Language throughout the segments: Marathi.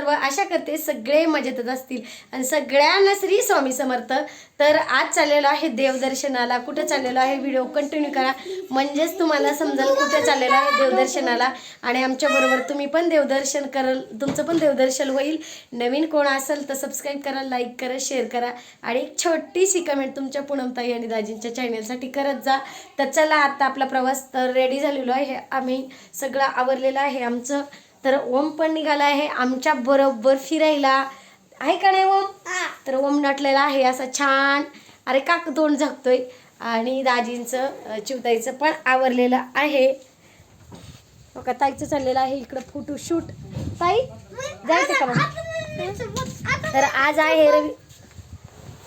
सर्व आशा करते सगळे मजेतच असतील. आणि सगळ्यांना श्री स्वामी समर्थ. तर आज चाललेलो आहे देवदर्शनाला. कुठं चाललेलो आहे? व्हिडिओ कंटिन्यू करा. म्हणजेच तुम्हाला समजाल कुठे चाललेलो आहे देवदर्शनाला. आणि आमच्याबरोबर तुम्ही पण देवदर्शन कराल. तुमचं पण देवदर्शन होईल. नवीन कोण असेल तर सबस्क्राईब करा लाईक करा शेअर करा. आणि एक छोटीशी कमेंट तुमच्या पूनमताई आणि दाजींच्या चॅनलसाठी करत जा. तर चला आता आपला प्रवास तर रेडी झालेलो आहे. आम्ही सगळं आवरलेलं आहे. आमचं तर ओम पण निघाला आहे आमच्या बरोबर फिरायला. आहे का नाही ओम? तर ओम नटलेला आहे असं छान. अरे काक तोंड झाकतोय. आणि दाजींचं चिवताईचं पण आवरलेलं आहे. हो का? ताईचं चाललेलं आहे इकडं फोटो शूट ताई जायचं का मग? तर आज आहे रवी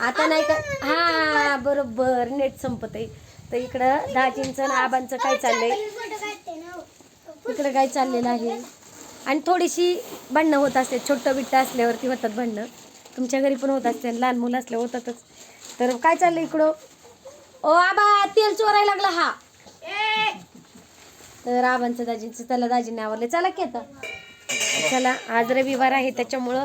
आता नाही का? हा बरोबर नेट संपत आहे तर इकडं दाजींचं आबांचं काय चाललंय? इकडं काय चाललेलं आहे? आणि थोडीशी भांडणं होत असते. छोटं बिट्ट असल्यावरती होतात भांडणं. तुमच्या घरी पण होत असते लहान मुलं असल्यावर होतातच. तर काय चाललं इकडं? ओ आबा तेल चोरायला लागला हा. तर आबांचं दाजींचं त्याला दाजीने आवडले चला की आता. चला आज रविवार आहे त्याच्यामुळं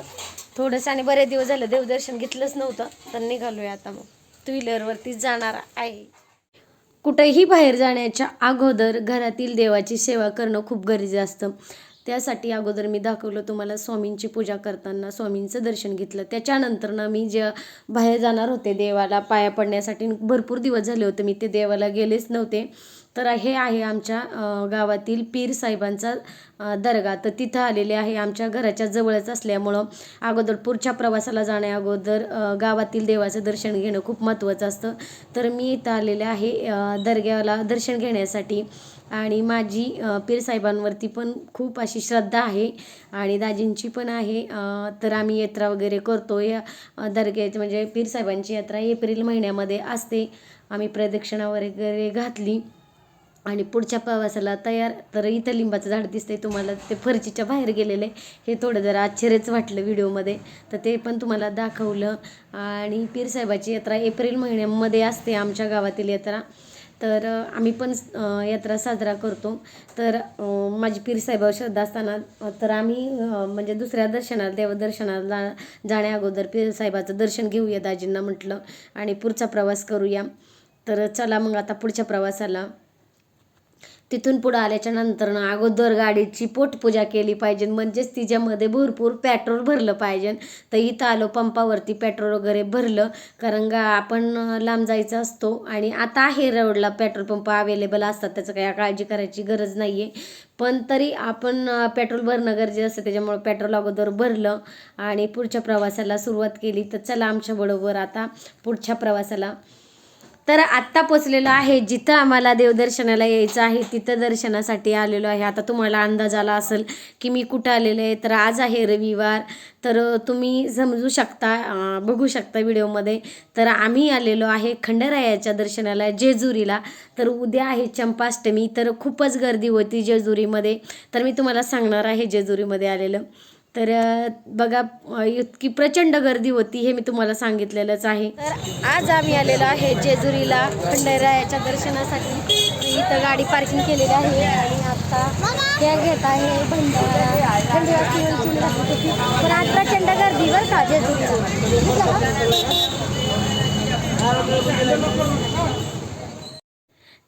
थोडंसं आणि बरेच दिवस झालं. देवदर्शन घेतलंच नव्हतं तर निघालोय आता मग. टू व्हीलरवरतीच जाणार आहे. कुठेही बाहेर जाण्याच्या अगोदर घरातील देवाची सेवा करणं खूप गरजेचं असतं. त्यासाठी अगोदर मी दाखवलं तुम्हाला स्वामींची पूजा करताना स्वामींचं दर्शन घेतलं. त्याच्यानंतर ना मी जे बाहेर जाणार होते देवाला पाया पडण्यासाठी भरपूर दिवस झाले होते मी ते देवाला गेलेच नव्हते. तर हे आहे आमच्या गावातील पीर साहेबांचा दर्गा. तर तिथं आलेले आहे आमच्या घराच्या जवळच असल्यामुळं अगोदर पुढच्या प्रवासाला जाण्या अगोदर गावातील देवाचं दर्शन घेणं खूप महत्त्वाचं असतं. तर मी इथं आलेले आहे दर्ग्याला दर्शन घेण्यासाठी. आणि माझी पीरसाहेबांवरती पण खूप अशी श्रद्धा आहे आणि दाजींची पण आहे. तर आम्ही यात्रा वगैरे करतो या दर्ग्याची म्हणजे पीर साहेबांची यात्रा एप्रिल महिन्यामध्ये असते. आम्ही प्रदक्षिणा वगैरे घातली आणि पुढच्या प्रवासाला तयार तर इथं लिंबाचं झाड दिसतंय तुम्हाला. ते फरचीच्या बाहेर गेलेलं. आहे हे थोडं जरा आश्चर्यच वाटलं व्हिडिओमध्ये. तर ते पण तुम्हाला दाखवलं. आणि पीरसाहेबाची यात्रा एप्रिल महिन्यामध्ये असते आमच्या गावातील यात्रा. तर आम्ही पण यात्रा साजरा करतो. तर माझी पीरसाहेबावर श्रद्धा असताना तर आम्ही म्हणजे दुसऱ्या दर्शनाला देवदर्शनाला जा जाण्या अगोदर पीरसाहेबाचं दर्शन घेऊया दाजींना म्हटलं. आणि पुढचा प्रवास करूया. तर चला मग आता पुढच्या प्रवासाला. तिथून पुढं आल्याच्यानंतर ना अगोदर गाडीची पोटपूजा केली पाहिजे. म्हणजेच तिच्यामध्ये भरपूर पेट्रोल भरलं पाहिजे. तर इथं आलो पंपावरती पेट्रोल वगैरे भरलं. कारण का आपण लांब जायचं असतो आणि आता आहे रोडला पेट्रोल पंप अवेलेबल असतात. त्याचं काही काळजी करायची गरज नाही आहे पण तरी आपण पेट्रोल भरणं गरजेचं असतं. त्याच्यामुळं पेट्रोल अगोदर भरलं आणि पुढच्या प्रवासाला सुरुवात केली. तर चला आमच्याबरोबर आता पुढच्या प्रवासाला तर आत्ता पोचलेलो आहे जिथं आम्हाला देवदर्शनाला यायचं आहे तिथं दर्शनासाठी आलेलो आहे. आता तुम्हाला अंदाज आला असेल की मी कुठं आलेलो आहे तर आज आहे रविवार. तर तुम्ही समजू शकता बघू शकता व्हिडिओमध्ये. तर आम्ही आलेलो आहे खंडरायाच्या दर्शनाला जेजुरीला. तर उद्या आहे चंपाष्टमी तर खूपच गर्दी होती जेजुरीमध्ये. तर मी तुम्हाला सांगणार आहे जेजुरीमध्ये आलेलं. तर बघा इतकी प्रचंड गर्दी होती हे मी तुम्हाला सांगितलेलंच आहे. तर आज आम्ही आलेलो आहे जेजुरीला खंडेरायाच्या दर्शनासाठी. इथं गाडी पार्किंग केलेली आहे आणि आता त्या घेत आहे भंडारा. पण आज प्रचंड गर्दी बरं का जेजुरीला?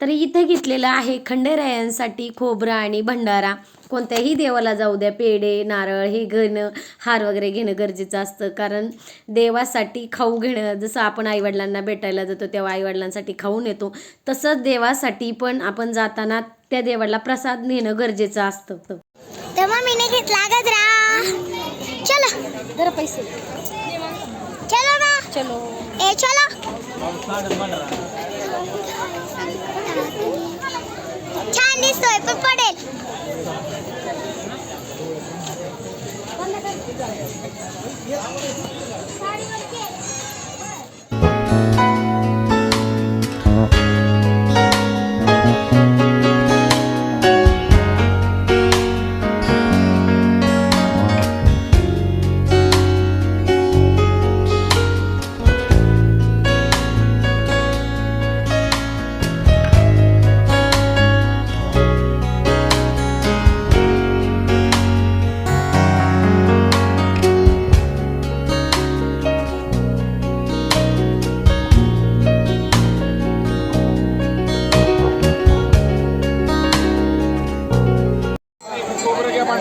तर इथे घेतलेलं आहे खंडेरायांसाठी खोबरं आणि भंडारा. कोणत्याही देवाला जाऊ द्या पेढे नारळ हे घेणं हार वगैरे घेणं गरजेचं असतं. कारण देवासाठी खाऊ घेणं जसं आपण आईवडिलांना भेटायला जातो तेव्हा आईवडिलांसाठी खाऊन येतो. तसंच देवासाठी पण आपण जाताना त्या देवाला प्रसाद नेणं गरजेचं असतं. तर मम्मीने घेतला गजरा चलो. जरा पैसे. चलो ना चलो. ए चलो. छान दिसतोय पण पडेल. साडीवरती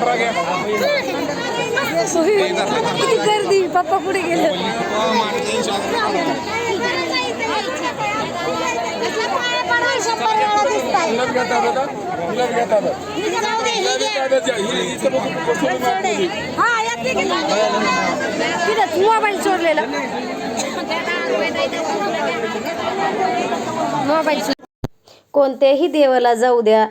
पुरा घ्या किती गर्दी. पप्पा पुढे गेले. मोबाईल सोडलेला मोबाईल कोणत्याही देवाला जाऊ द्या.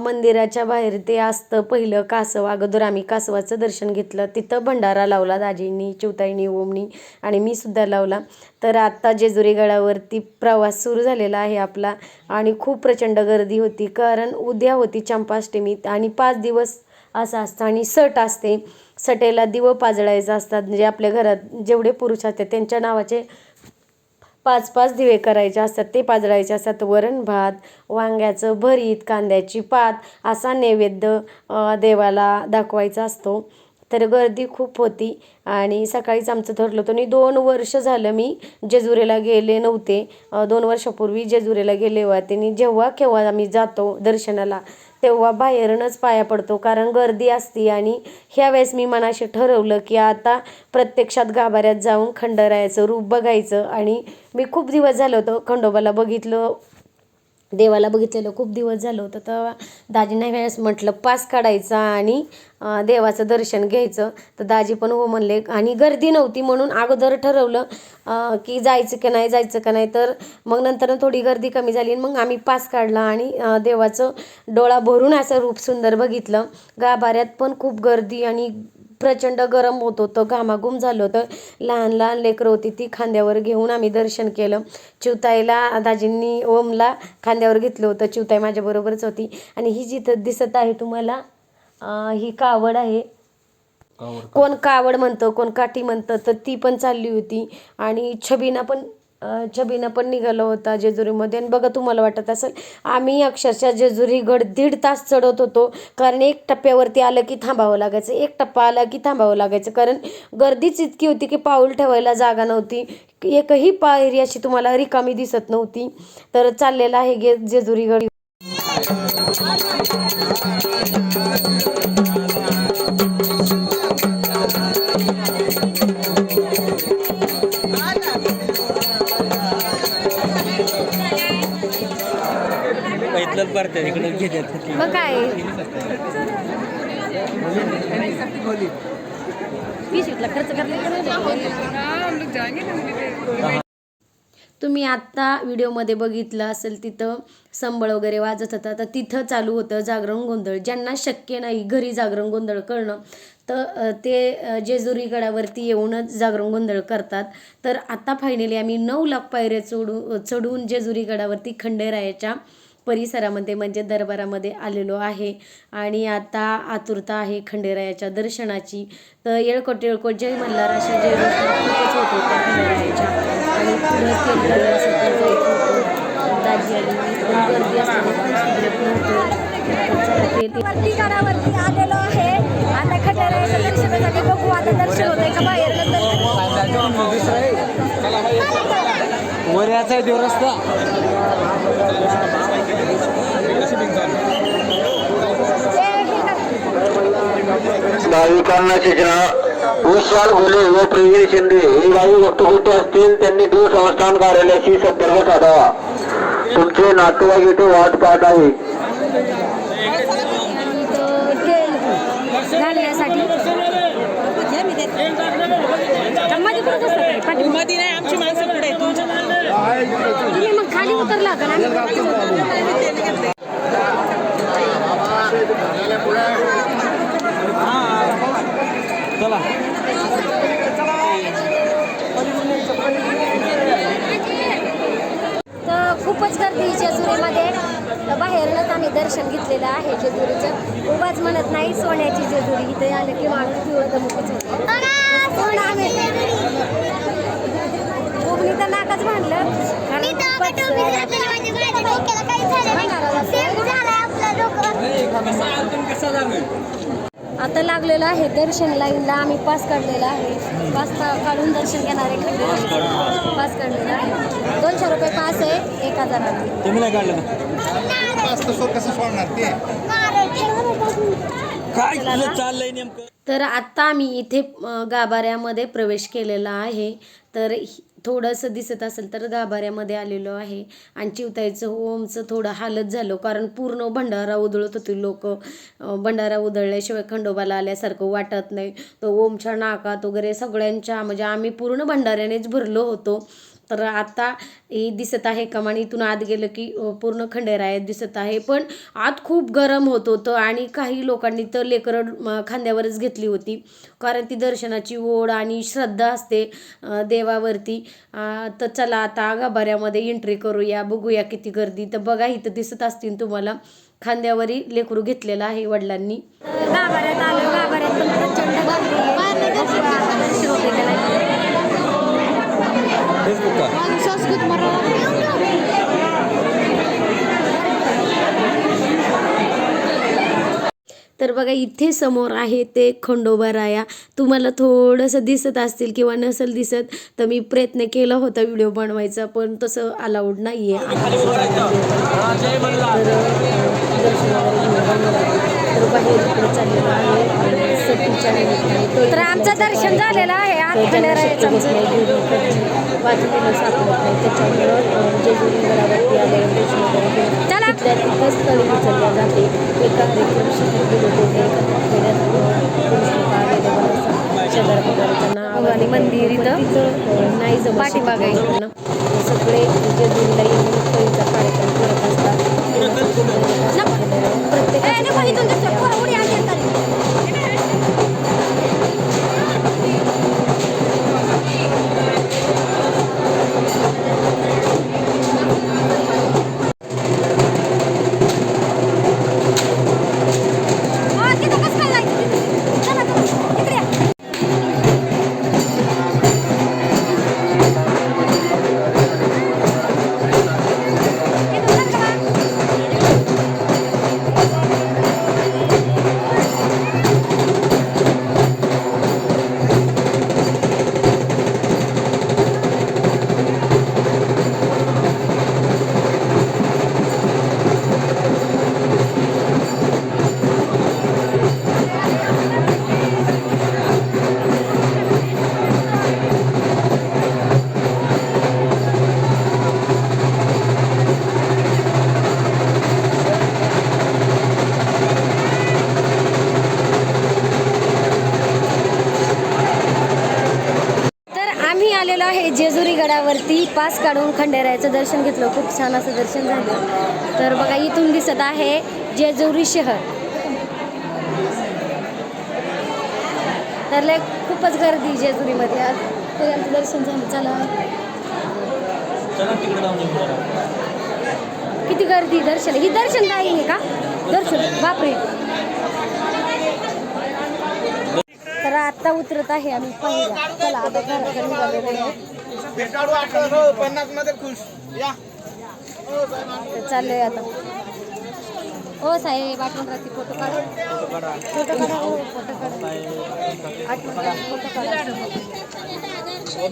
मंदिराच्या बाहेर ते असतं. पहिलं कासव अगोदर आम्ही कासवाचं दर्शन घेतलं. तिथं भंडारा लावला दाजींनी चिवताईनी ओमनी आणि मी सुद्धा लावला. तर आत्ता जेजुरी गडावरती प्रवास सुरू झालेला आहे आपला आणि खूप प्रचंड गर्दी होती. कारण उद्या होती चंपाष्टमी आणि पाच दिवस असं असतं आणि सट असते. सटेला दिवं पाजळायचं असतात. म्हणजे आपल्या घरात जेवढे पुरुष असतात त्यांच्या नावाचे पाच पाच दिवे करायचे असतात. ते पाजळायचे असतात. वरण भात वांग्याचं भरीत कांद्याची पात असा नैवेद्य देवाला दाखवायचा असतो. तर गर्दी खूप होती आणि सकाळीच आमचं ठरलं होतं आणि दोन वर्ष झालं मी जेजुरीला गेले नव्हते. दोन वर्षापूर्वी जेजुरीला गेले होते आणि जेव्हा केव्हा आम्ही जातो दर्शनाला. तेव्हा बाहेरूनच पाया पडतो. कारण गर्दी असती आणि ह्या वेळेस मी मनाशी ठरवलं की आता प्रत्यक्षात गाभाऱ्यात जाऊन खंडरायाचं रूप बघायचं. आणि मी खूप दिवस झालं होतं खंडोबाला बघितलं. देवाला बघितलेलं खूप दिवस झालं होतं तर दाजींना वेळेस म्हटलं पास काढायचा आणि देवाचं दर्शन घ्यायचं. तर दाजी पण हो म्हणले आणि गर्दी नव्हती म्हणून अगोदर ठरवलं की जायचं का नाही जायचं का नाही. तर मग नंतर थोडी गर्दी कमी झाली आणि मग आम्ही पास काढला आणि देवाचं डोळा भरून असं रूप सुंदर बघितलं. गाभाऱ्यात पण खूप गर्दी आणि प्रचंड गरम होत होतं घामाघूम झालं होतं. लहान लहान लेकरं होती ती खांद्यावर घेऊन आम्ही दर्शन केलं. चिवताईला दाजींनी ओमला खांद्यावर घेतलं होतं. चिवताई माझ्याबरोबरच होती. आणि ही जिथं दिसत आहे तुम्हाला ही कावड आहे. कोण कावड म्हणतं कोण काठी म्हणतं तर ती पण चालली होती. आणि छबीना पण छबीनं पण निघाला होता जेजुरीमध्ये. आणि बघा तुम्हाला वाटत असेल आम्ही अक्षरशः जेजुरीगड दीड तास चढत होतो. कारण एक टप्प्यावरती आलं की थांबावं लागायचं. एक टप्पा आला की थांबावं लागायचं. कारण गर्दीच इतकी होती की पाऊल ठेवायला जागा नव्हती. एकही पायरी अशी तुम्हाला रिकामी दिसत नव्हती. तर चाललेलं आहे गे जेजुरीगड मग काय? वीस खर्च करले तुम्ही आत्ता व्हिडिओमध्ये बघितलं असेल तिथं संबळ वगैरे वाजत होता तर तिथं चालू होतं जागरण गोंधळ. ज्यांना शक्य नाही घरी जागरण गोंधळ करणं तर ते जेजुरी गडावरती येऊनच जागरण गोंधळ करतात. तर आता फायनली आम्ही नऊ लाख पायऱ्या चढू चढून जेजुरी गडावरती खंडेरायाच्या परिसरामध्ये म्हणजे दरबारामध्ये आलेलो आहे. आणि आता आतुरता आहे खंडेरायाच्या दर्शनाची. तर येळकोट येळकोट जय मल्हार अशा जय खूपच होत होत्या खंडेरायाच्या. आणि पुढे केंद्रासाठी जायचं होतं. दाजी आणि गर्दी असल्याने खूप सुधरत नव्हतं. आलेलो आहे. आता खंडेरायाच्या दर्शनासाठी बघू आता दर्शन होतंय का वऱ्याचा आहे देव रस्ता भाविकांना सूचना विशाल घुले व प्रवीण शिंदे. हे काही वस्तुगुट्टे असतील त्यांनी दूर संस्थान कार्यालयाशी संपर्क साधावा. तुमचे नातेवाईक इथे वाट पाहत आहे. घालण्यासाठी आमची माणसं. चला. तर खूपच गर्दी जेजुरीमध्ये. तर बाहेरनंच आम्ही दर्शन घेतलेलं आहे जेजुरीचं. उगाच म्हणत नाही सोन्याची जेजुरी इथे आलं की माणूस पिवळं दमुकच होतं. आम्ही कोकणी तर नाकच बांधलं कारण मी तर खूपच, टोपी घातलेली माझ्या माझ्या डोक्याला काही झालं नाही सेम झालंय आपलं डोकं आता लागलेलं आहे दर्शन लाईनला आम्ही पास काढलेला आहे. पास काढून दर्शन घेणार आहे. पास काढलेला आहे. दोनशे रुपये पास आहे एक हजाराला तुम्ही नाही काढलं का? नारळ काय तुझं चाललंय नेमकं? तर आत्ता आम्ही इथे गाभाऱ्यामध्ये प्रवेश केलेला आहे. तर थोडंसं दिसत असेल तर गाभाऱ्यामध्ये आलेलो आहे. आणि चिवताईचं ओमचं थोडं हालत झालं कारण पूर्ण भंडारा उधळत होती लोक. भंडारा उधळल्याशिवाय खंडोबाला आल्यासारखं वाटत नाही. तो ओमच्या नाकात वगैरे सगळ्यांच्या म्हणजे आम्ही पूर्ण भंडाऱ्यानेच भरलो होतो. तर आता हे दिसत आहे कमान. इथून आत गेलं की पूर्ण खंडेरायात दिसत आहे. पण आत खूप गरम होत होतं आणि काही लोकांनी तर लेकरं खांद्यावरच घेतली होती. कारण ती दर्शनाची ओढ आणि श्रद्धा असते देवावरती. तर चला आता गाभाऱ्यामध्ये एंट्री करूया बघूया किती गर्दी. तर बघा इथं दिसत असतील तुम्हाला खांद्यावरी लेकरू घेतलेलं आहे वडिलांनी. गाभाऱ्यात आलो गाभाऱ्यात प्रचंड गर्दी आहे. दर्शन वगैरे केलं. फेसबुक का? तर बघा इथे समोर आहे ते खंडोबा राया. तुम्हाला थोडंसं दिसत असतील किंवा नसेल दिसत तर मी प्रयत्न केला होता व्हिडिओ बनवायचा पण तसं अलाउड नाही आहे. तर आमचं दर्शन झालेलं आहे. बाजूला सापडत नाही त्याच्यामुळं जेजुरी गडावरती आल्यावर दर्शन वगैरे घेऊन तिथल्या तळी उचलल्या जाते. एक कार्यक्रम शिकून गेलो होते एका खेड्यात पुरुष लोक अवेलेबल असतात शेजार नाव आणि मंदिर इथं. तिथं नाही पाठीमागायचं सगळे जेजुरी गडावरती पास काढून खंडेरायाचं दर्शन घेतलं. खूप छान असं दर्शन झालं. तर बघा इथून दिसत आहे जेजुरी शहर. तर लय खूपच गर्दी जेजुरीमध्ये. आज तर यांचं दर्शन झालं. चला. किती गर्दी दर्शन. ही दर्शन नाही आहे का? दर्शन. बापरे. तर आता उतरत आहे आम्ही पहिला. चला आता घराकडे निघालेलो आहे पन्नासमध्ये खुश. या. तर चाललोय आता. हो साहेब आठवण राहते. फोटो काढा. फोटो काढा. हो फोटो काढा. आठवण राहते फोटो काढा. हो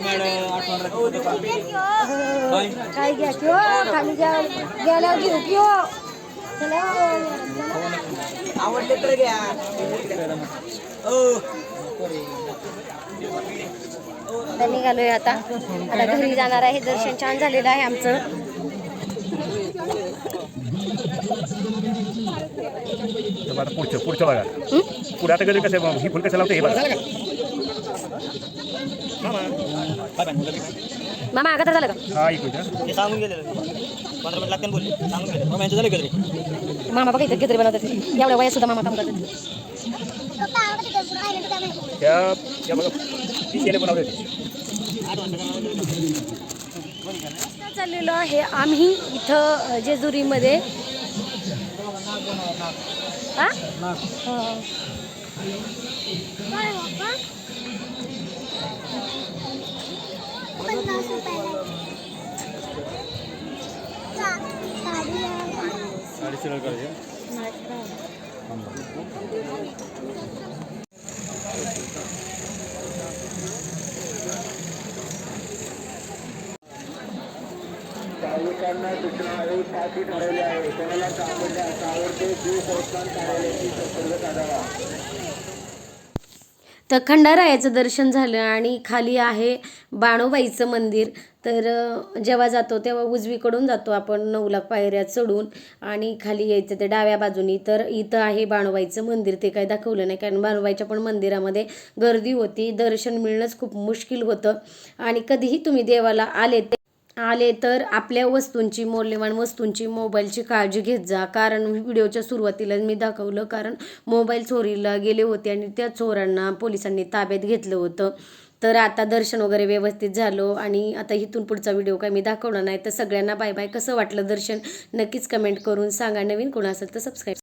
काय घ्या की हो? खाली घ्या. गेल्यावर घेऊ की हो? चला. आवडले तर घ्या. आता निघालोय आता. आता घरी जाणार आहे. दर्शन छान झालेलं आहे आमचं. आता पुढचं पुढचं बघा. पुढे आता कधी कसं ही फुल कसं लावते? हे बघा. मामा. आता झालं का? हा एक मिनिट ते सांगून गेले पंधरा मिनिट लागते बोलले. सांगून गेले. मग यांचं झालं का तरी मामा बघा इथं घेतरी बनवतात. एवढ्या वयात सुद्धा मामा काम करतात त्या त्या बघा ती शेले बनवले होते चाललेलो आहे आम्ही इथं जेजुरीमध्ये. हा? हा. पन्नास रुपयाला नागरिकांना सूचना आहे फाशी ठरवली आहे कोणाला सापडल्यास आवडते जीव संस्थान कार्यालयाची संसर्ग साधावा तर खंडारायाचं दर्शन झालं आणि खाली आहे बाणोबाईचं मंदिर. तर जेव्हा जातो तेव्हा उजवीकडून जातो आपण नऊला पायऱ्या चढून आणि खाली यायचं ते डाव्या बाजूनी. तर इथं आहे बाणोबाईचं मंदिर. ते काही दाखवलं नाही कारण बाणोबाईच्या पण मंदिरामध्ये गर्दी होती. दर्शन मिळणंच खूप मुश्किल होतं आणि कधीही तुम्ही देवाला आले ते आले तर आपल्या वस्तूंची मौल्यवान वस्तूंची मोबाईलची काळजी घेत जा. कारण व्हिडिओच्या सुरुवातीला मी दाखवलं कारण मोबाईल चोरीला गेले होते आणि त्या चोरांना पोलिसांनी ताब्यात घेतलं होतं. तर आता दर्शन वगैरे व्यवस्थित झालो आणि आता इथून पुढचा व्हिडिओ काय मी दाखवणार नाही. तर सगळ्यांना बाय बाय. कसं वाटलं दर्शन? नक्कीच कमेंट करून सांगा. नवीन कोण असेल तर सबस्क्राईब